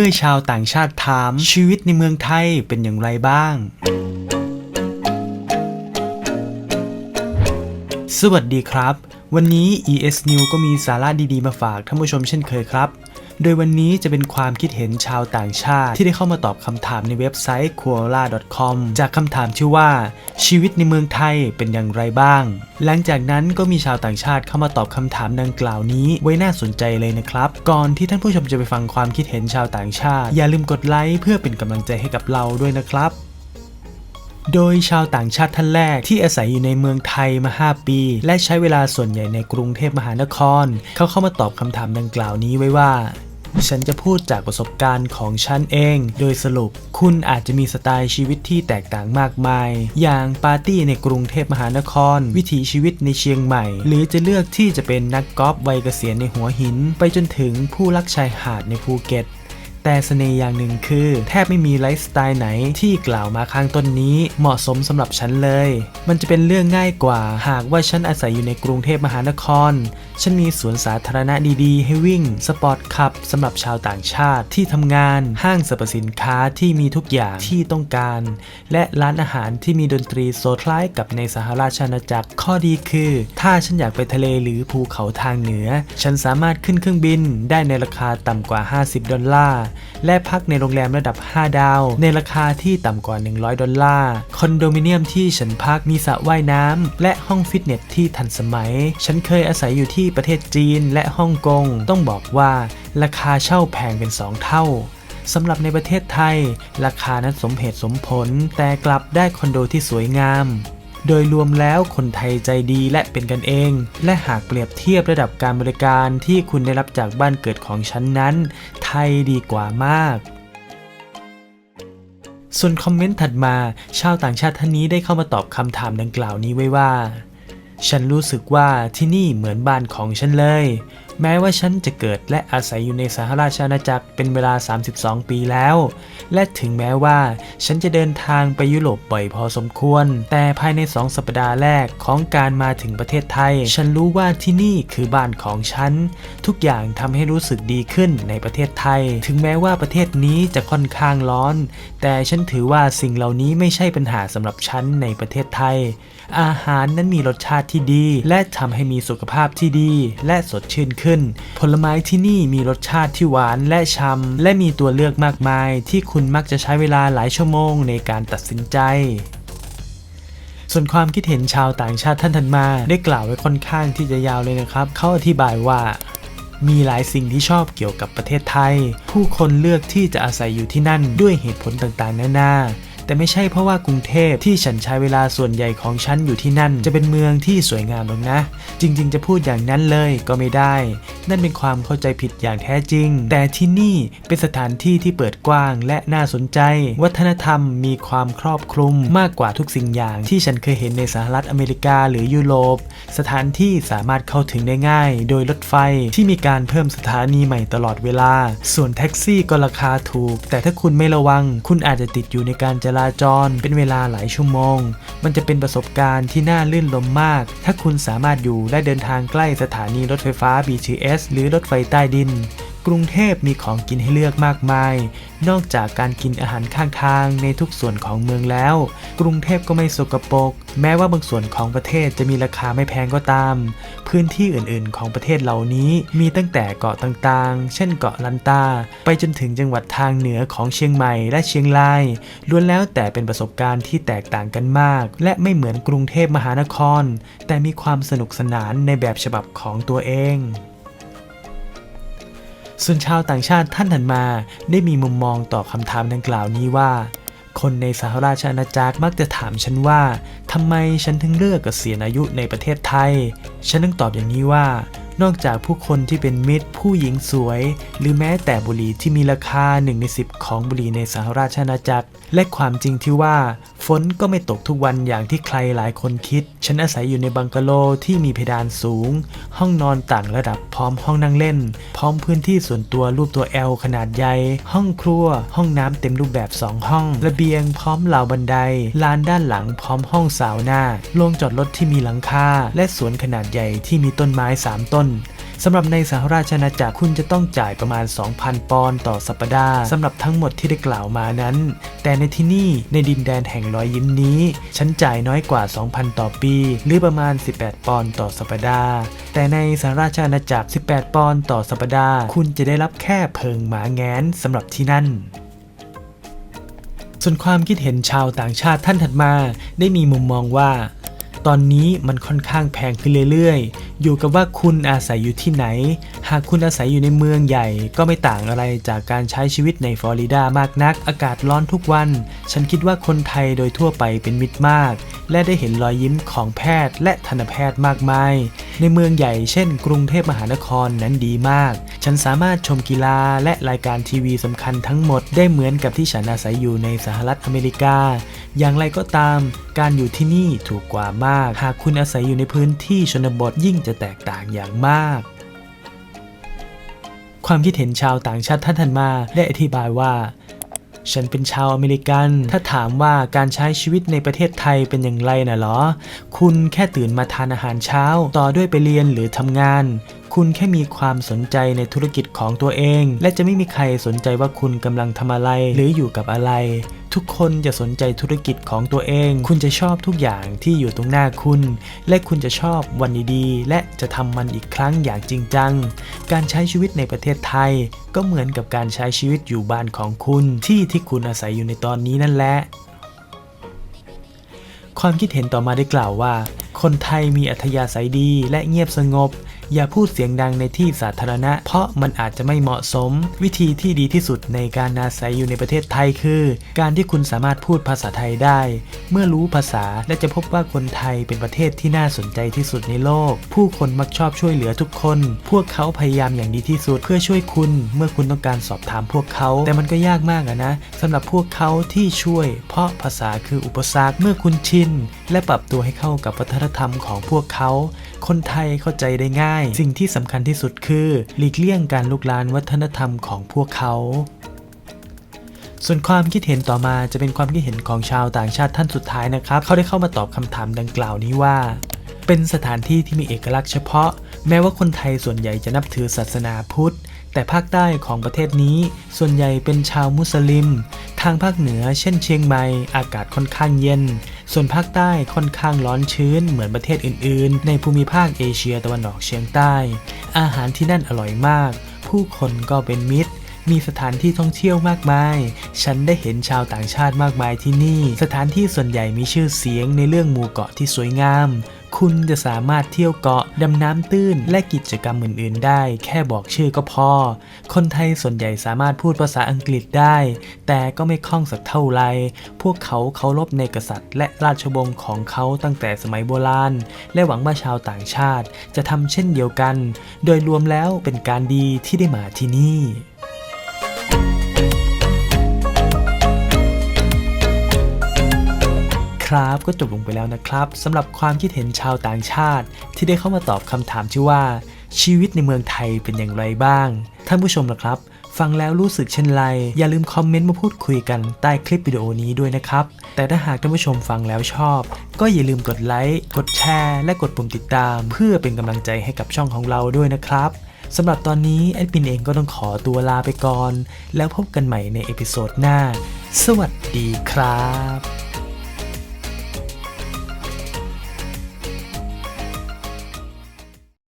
มื่อชาวต่างชาติถามชีวิตในเมืองไทยเป็นอย่างไรบ้าง สวัสดีครับ วันนี้ ES New ก็มีสาระดีๆมาฝากท่านผู้ชมเช่นเคยครับ โดยวันนี้จะเป็นความคิดเห็นชาวต่างชาติ ที่ได้เข้ามาตอบคำถามในเว็บไซต์ q u o l a c o m จากคำถามชื่อว่า ชีวิตในเมืองไทยเป็นอย่างไรบ้าง หลังจากนั้นก็มีชาวต่างชาติเข้ามาตอบคำถามดังกล่าวนี้ ไว้น่าสนใจเลยนะครับ ก่อนที่ท่านผู้ชมจะไปฟังความคิดเห็นชาวต่างชาติ อย่าลืมกดไลค์เพื่อเป็นกำลังใจให้กับเราด้วยนะครับโดยชาวต่างชาติท่านแรกที่อาศัยอยู่ในเมืองไทยมา 5 ปี และใช้เวลาส่วนใหญ่ในกรุงเทพมหานคร เขาเข้ามาตอบคำถามดังกล่าวนี้ไว้ว่า ฉันจะพูดจากประสบการณ์ของฉันเอง โดยสรุป คุณอาจจะมีสไตล์ชีวิตที่แตกต่างมากมาย อย่างปาร์ตี้ในกรุงเทพมหานคร วิถีชีวิตในเชียงใหม่ หรือจะเลือกที่จะเป็นนักกอล์ฟวัยเกษียณในหัวหิน ไปจนถึงผู้รักชายหาดในภูเก็ต แต่เสน่ห์อย่างหนึ่งคือ แทบไม่มีไลฟ์สไตล์ไหนที่กล่าวมาข้างต้นนี้ เหมาะสมสำหรับฉันเลย มันจะเป็นเรื่องง่ายกว่า หากว่าฉันอาศัยอยู่ในกรุงเทพมหานคร ฉันมีสวนสาธารณะดีๆ ให้วิ่ง สปอร์ตคลับสำหรับชาวต่างชาติที่ทำงานห้างสรรพสินค้าที่มีทุกอย่างที่ต้องการ และร้านอาหารที่มีดนตรีโซคล้ายกับในสหราชอาณาจักรข้อดีคือ ถ้าฉันอยากไปทะเลหรือภูเขาทางเหนือ ฉันสามารถขึ้นเครื่องบินได้ในราคาต่ำกว่า 50 ดอลลาร์และพักในโรงแรมระดับ 5 ดาว ในราคาที่ต่ำกว่า 100 ดอลลาร์คอนโดมิเนียมที่ฉันพักมีสระว่ายน้ำและห้องฟิตเนสที่ทันสมัย ฉันเคยอาศัยอยู่ที่ประเทศจีนและฮ่องกงต้องบอกว่าราคาเช่าแพงเป็น 2 เท่าสำหรับในประเทศไทย ราคานั้นสมเหตุสมผล แต่กลับได้คอนโดที่สวยงาม โดยรวมแล้วคนไทยใจดีและเป็นกันเอง และหากเปรียบเทียบระดับการบริการที่คุณได้รับจากบ้านเกิดของฉันนั้น ไทยดีกว่ามาก ส่วนคอมเมนต์ถัดมา ชาวต่างชาติท่านนี้ได้เข้ามาตอบคำถามดังกล่าวนี้ไว้ว่า ฉันรู้สึกว่าที่นี่เหมือนบ้านของฉันเลย แม้ว่าฉันจะเกิดและอาศัยอยู่ในสหราชอาณาจักรเป็นเวลา 32 ปีแล้ว และถึงแม้ว่าฉันจะเดินทางไปยุโรปบ่อยพอสมควร แต่ภายใน2สัปดาห์แรกของการมาถึงประเทศไทย ฉันรู้ว่าที่นี่คือบ้านของฉัน ทุกอย่างทำให้รู้สึกดีขึ้นในประเทศไทย ถึงแม้ว่าประเทศนี้จะค่อนข้างร้อน แต่ฉันถือว่าสิ่งเหล่านี้ไม่ใช่ปัญหาสำหรับฉันในประเทศไทย อาหารนั้นมีรสชาติที่ดี และทำให้มีสุขภาพที่ดี และสดชื่นขึ้น ผลไม้ที่นี่มีรสชาติที่หวานและฉ่ำและมีตัวเลือกมากมาย ที่คุณมักจะใช้เวลาหลายชั่วโมงในการตัดสินใจส่วนความคิดเห็นชาวต่างชาติท่านถัดมา ได้กล่าวไว้ค่อนข้างที่จะยาวเลยนะครับ เขาอธิบายว่ามีหลายสิ่งที่ชอบเกี่ยวกับประเทศไทย ผู้คนเลือกที่จะอาศัยอยู่ที่นั่นด้วยเหตุผลต่างๆ นานา แต่ไม่ใช่เพราะว่ากรุงเทพที่ฉันใช้เวลาส่วนใหญ่ของฉันอยู่ที่นั่น จะเป็นเมืองที่สวยงามหรอกนะ จริง ๆ จะพูดอย่างนั้นเลยก็ไม่ได้ นั่นเป็นความเข้าใจผิดอย่างแท้จริง แต่ที่นี่เป็นสถานที่ที่เปิดกว้างและน่าสนใจ วัฒนธรรมมีความครอบคลุมมากกว่าทุกสิ่งอย่าง ที่ฉันเคยเห็นในสหรัฐอเมริกาหรือยุโรป สถานที่สามารถเข้าถึงได้ง่าย โดยรถไฟที่มีการเพิ่มสถานีใหม่ตลอดเวลา ส่วนแท็กซี่ก็ราคาถูก แต่ถ้าคุณไม่ระวัง คุณอาจจะติดอยู่ในการจราจร เป็นเวลาหลายชั่วโมง มันจะเป็นประสบการณ์ที่น่าลื่นลมมาก ถ้าคุณสามารถอยู่และเดินทางใกล้สถานีรถไฟฟ้า BTS หรือรถไฟใต้ดิน กรุงเทพมีของกินให้เลือกมากมาย นอกจากการกินอาหารข้างทางในทุกส่วนของเมืองแล้ว กรุงเทพก็ไม่สกปรก แม้ว่าบางส่วนของประเทศจะมีราคาไม่แพงก็ตาม พื้นที่อื่นๆ ของประเทศเหล่านี้มีตั้งแต่เกาะต่างๆ เช่นเกาะลันตา ไปจนถึงจังหวัดทางเหนือของเชียงใหม่และเชียงราย ล้วนแล้วแต่เป็นประสบการณ์ที่แตกต่างกันมาก และไม่เหมือนกรุงเทพมหานคร แต่มีความสนุกสนานในแบบฉบับของตัวเอง ส่วนชาวต่างชาติท่านถัดมาได้มีมุมมองต่อคำถามดังกล่าวนี้ว่า คนในสหราชอาณาจักรมักจะถามฉันว่าทำไมฉันถึงเลือกเกษียณอายุในประเทศไทย ฉันต้องตอบอย่างนี้ว่า นอกจากผู้คนที่เป็นมิตร ผู้หญิงสวย หรือแม้แต่บุหรี่ที่มีราคา1ใน10 ของบุหรี่ในสหราชอาณาจักร และความจริงที่ว่า ฝนก็ไม่ตกทุกวันอย่างที่ใครหลายคนคิด ฉันอาศัยอยู่ในบังกะโลที่มีเพดานสูง ห้องนอนต่างระดับพร้อมห้องนั่งเล่น พร้อมพื้นที่ส่วนตัวรูปตัว L ขนาดใหญ่ ห้องครัว ห้องน้ำเต็มรูปแบบ 2 ห้อง ระเบียงพร้อมเหล่าบันได ลานด้านหลังพร้อมห้องสาวหน้า โรงจอดรถที่มีหลังคา และสวนขนาดใหญ่ที่มีต้นไม้ 3 ต้น สำหรับในสหราชอาณาจักรคุณจะต้องจ่ายประมาณ 2,000 ปอนด์ต่อสัปดาห์สำหรับทั้งหมดที่ได้กล่าวมานั้น แต่ในที่นี่ในดินแดนแห่งรอยยิ้มนี้ ฉันจ่ายน้อยกว่า 2,000 ต่อปี หรือประมาณ 18 ปอนด์ต่อสัปดาห์ แต่ในสหราชอาณาจักร 18 ปอนด์ต่อสัปดาห์ คุณจะได้รับแค่เพิงหมาแงนสำหรับที่นั่นส่วนความคิดเห็นชาวต่างชาติท่านถัดมา ได้มีมุมมองว่า ตอนนี้มันค่อนข้างแพงขึ้นเรื่อยๆ อยู่กับว่าคุณอาศัยอยู่ที่ไหน หากคุณอาศัยอยู่ในเมืองใหญ่ ก็ไม่ต่างอะไรจากการใช้ชีวิตในฟลอริดามากนัก อากาศร้อนทุกวัน ฉันคิดว่าคนไทยโดยทั่วไปเป็นมิตรมาก และได้เห็นรอยยิ้มของแพทย์และทันตแพทย์มากมาย ในเมืองใหญ่เช่น กรุงเทพมหานครนั้นดีมาก ฉันสามารถชมกีฬาและรายการทีวีสำคัญทั้งหมดได้เหมือนกับที่ฉันอาศัยอยู่ในสหรัฐอเมริกา อย่างไรก็ตาม การอยู่ที่นี่ถูกกว่ามากหากคุณอาศัยอยู่ในพื้นที่ชนบทยิ่งจะแตกต่างอย่างมาก ความคิดเห็นชาวต่างชาติท่านถันมาได้อธิบายว่า ฉันเป็นชาวอเมริกัน ถ้าถามว่าการใช้ชีวิตในประเทศไทยเป็นอย่างไรน่ะหรอ คุณแค่ตื่นมาทานอาหารเช้า ต่อด้วยไปเรียนหรือทำงาน คุณแค่มีความสนใจในธุรกิจของตัวเอง และจะไม่มีใครสนใจว่าคุณกำลังทำอะไร หรืออยู่กับอะไร ทุกคนจะสนใจธุรกิจของตัวเอง คุณจะชอบทุกอย่างที่อยู่ตรงหน้าคุณ และคุณจะชอบวันดีๆ และจะทำมันอีกครั้งอย่างจริงจัง การใช้ชีวิตในประเทศไทย ก็เหมือนกับการใช้ชีวิตอยู่บ้านของคุณ ที่ที่คุณอาศัยอยู่ในตอนนี้นั่นแหละความคิดเห็นต่อมาได้กล่าวว่า คนไทยมีอัธยาศัยดีและเงียบสงบ อย่าพูดเสียงดังในที่สาธารณะ เพราะมันอาจจะไม่เหมาะสม วิธีที่ดีที่สุดในการอาศัยอยู่ในประเทศไทยคือ การที่คุณสามารถพูดภาษาไทยได้ เมื่อรู้ภาษาและจะพบว่าคนไทยเป็นประเทศที่น่าสนใจที่สุดในโลก ผู้คนมักชอบช่วยเหลือทุกคน พวกเขาพยายามอย่างดีที่สุดเพื่อช่วยคุณ เมื่อคุณต้องการสอบถามพวกเขา แต่มันก็ยากมากอะนะสำหรับพวกเขาที่ช่วย เพราะภาษาคืออุปสรรคเมื่อคุณชินและปรับตัวให้เข้ากับวัฒนธรรมของพวกเขา คนไทยเข้าใจได้ง่ายสิ่งที่สำคัญที่สุดคือหลีกเลี่ยงการลุกลานวัฒนธรรมของพวกเขา ส่วนความคิดเห็นต่อมาจะเป็นความคิดเห็นของชาวต่างชาติท่านสุดท้ายนะครับ เขาได้เข้ามาตอบคำถามดังกล่าวนี้ว่า เป็นสถานที่ที่มีเอกลักษณ์เฉพาะ แม้ว่าคนไทยส่วนใหญ่จะนับถือศาสนาพุทธแต่ภาคใต้ของประเทศนี้ส่วนใหญ่เป็นชาวมุสลิม ทางภาคเหนือเช่นเชียงใหม่อากาศค่อนข้างเย็น ส่วนภาคใต้ค่อนข้างร้อนชื้นเหมือนประเทศอื่น ๆ ในภูมิภาคเอเชียตะวันออกเฉียงใต้ อาหารที่นั่นอร่อยมาก ผู้คนก็เป็นมิตร มีสถานที่ท่องเที่ยวมากมาย ฉันได้เห็นชาวต่างชาติมากมายที่นี่ สถานที่ส่วนใหญ่มีชื่อเสียงในเรื่องหมู่เกาะที่สวยงามคุณจะสามารถเที่ยวเกาะดำน้ำตื้นและกิจกรรมอื่น ๆ ได้ แค่บอกชื่อก็พอ คนไทยส่วนใหญ่สามารถพูดภาษาอังกฤษได้ แต่ก็ไม่คล่องสักเท่าไร พวกเขาเคารพในกษัตริย์ และราชวงศ์ของเขาตั้งแต่สมัยโบราณ และหวังว่าชาวต่างชาติ จะทำเช่นเดียวกัน โดยรวมแล้วเป็นการดีที่ได้มาที่นี่ ครับก็จบลงไปแล้วนะครับสำหรับความคิดเห็นชาวต่างชาติ ที่ได้เข้ามาตอบคำถามที่ว่า ชีวิตในเมืองไทยเป็นอย่างไรบ้าง ท่านผู้ชมล่ะครับ ฟังแล้วรู้สึกเช่นไร อย่าลืมคอมเมนต์มาพูดคุยกันใต้คลิปวิดีโอนี้ด้วยนะครับ แต่ถ้าหากท่านผู้ชมฟังแล้วชอบ ก็อย่าลืมกดไลค์กดแชร์และกดปุ่มติดตาม เพื่อเป็นกำลังใจให้กับช่องของเราด้วยนะครับสำหรับตอนนี้แอดมินเองก็ต้องขอตัวลาไปก่อน แล้วพบกันใหม่ในเอพิโซดหน้า สวัสดีครับ